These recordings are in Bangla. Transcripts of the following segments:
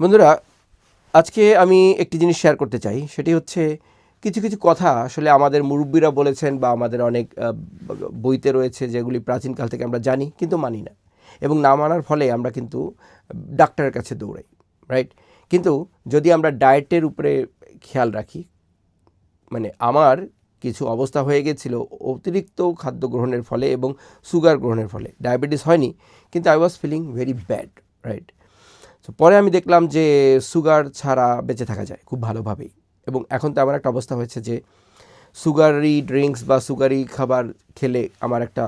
বন্ধুরা, আজকে আমি একটি জিনিস শেয়ার করতে চাই। সেটি হচ্ছে, কিছু কিছু কথা আসলে আমাদের মুরব্বীরা বলেছেন বা আমাদের অনেক বইতে রয়েছে যেগুলি প্রাচীনকাল থেকে আমরা জানি কিন্তু মানি না। এবং না মানার ফলে আমরা কিন্তু ডাক্তারের কাছে দৌড়াই রাইট কিন্তু যদি আমরা ডায়েটের উপরে খেয়াল রাখি মানে আমার কিছু অবস্থা হয়ে গেছিল অতিরিক্ত খাদ্য গ্রহণের ফলে এবং সুগার গ্রহণের ফলে। ডায়াবেটিস হয়নি, কিন্তু I was feeling very bad right তো পরে আমি দেখলাম যে সুগার ছাড়া বেঁচে থাকা যায় খুব ভালোভাবেই। এবং এখন তো আমার একটা অবস্থা হয়েছে যে সুগারি ড্রিঙ্কস বা সুগারি খাবার খেলে আমার একটা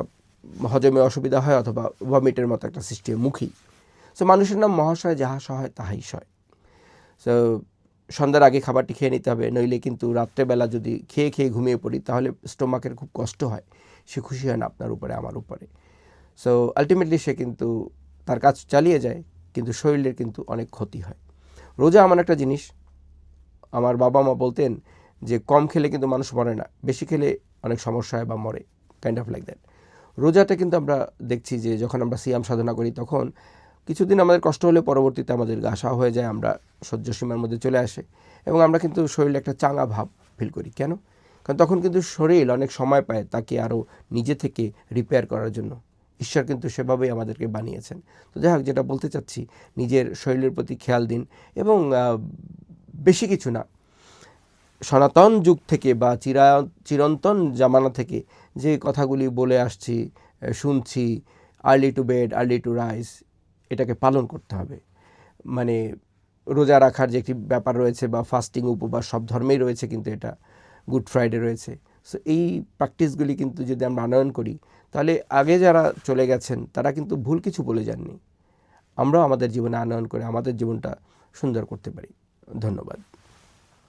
হজমে অসুবিধা হয় অথবা ভমিটের মতো একটা সৃষ্টি মুখেই। সো মানুষের নাম মহাশয়, যাহা সহায়, তাহাই সয় সো সন্ধ্যার আগে খাবারটি খেয়ে নিতে হবে, নইলে কিন্তু রাত্রেবেলা যদি খেয়ে খেয়ে ঘুমিয়ে পড়ি, তাহলে স্টোমাকের খুব কষ্ট হয়। সে খুশি হয় না আপনার উপরে, আমার উপরে। সো আলটিমেটলি সে কিন্তু তার কাজ চালিয়ে যায়। কিন্তু শরীরের কিন্তু অনেক ক্ষতি হয়। রোজা এমন একটা জিনিস, আমার বাবা মা বলতেন যে কম খেলে কিন্তু মানুষ মরে না, বেশি খেলে অনেক সমস্যা হয় বা মরে কাইন্ড অফ লাইক দ্যাট রোজাটা কিন্তু আমরা দেখছি যে যখন আমরা সিয়াম সাধনা করি তখন কিছুদিন আমাদের কষ্ট হলে পরবর্তীতে আমাদের গাসা হয়ে যায়, আমরা সহ্য সীমার মধ্যে চলে আসে এবং আমরা কিন্তু শরীরে একটা চাঙা ভাব ফিল করি। কেন? কারণ তখন কিন্তু শরীর অনেক সময় পায় তাকে আরও নিজে থেকে রিপেয়ার করার জন্য। ঈশ্বর কিন্তু সেভাবেই আমাদেরকে বানিয়েছেন। তো যাই হোক, যেটা বলতে চাচ্ছি, নিজের শরীরের প্রতি খেয়াল দিন এবং বেশি কিছু না। সনাতন যুগ থেকে বা চিরা, চিরন্তন জামানা থেকে যে কথাগুলি বলে আসছি শুনছি early to bed early to rise এটাকে পালন করতে হবে। মানে রোজা রাখার যে একটি ব্যাপার রয়েছে বা ফাস্টিং উপবাস, সব ধর্মেই রয়েছে কিন্তু এটা। গুড ফ্রাইডে রয়েছে। সো এই প্র্যাকটিসগুলি কিন্তু যদি আমরা আনয়ন করি, তাহলে আগে যারা চলে গেছেন, তারা কিন্তু ভুল কিছু বলে যাননি। আমরাও আমাদের জীবনে আনয়ন করে আমাদের জীবনটা সুন্দর করতে পারি। ধন্যবাদ।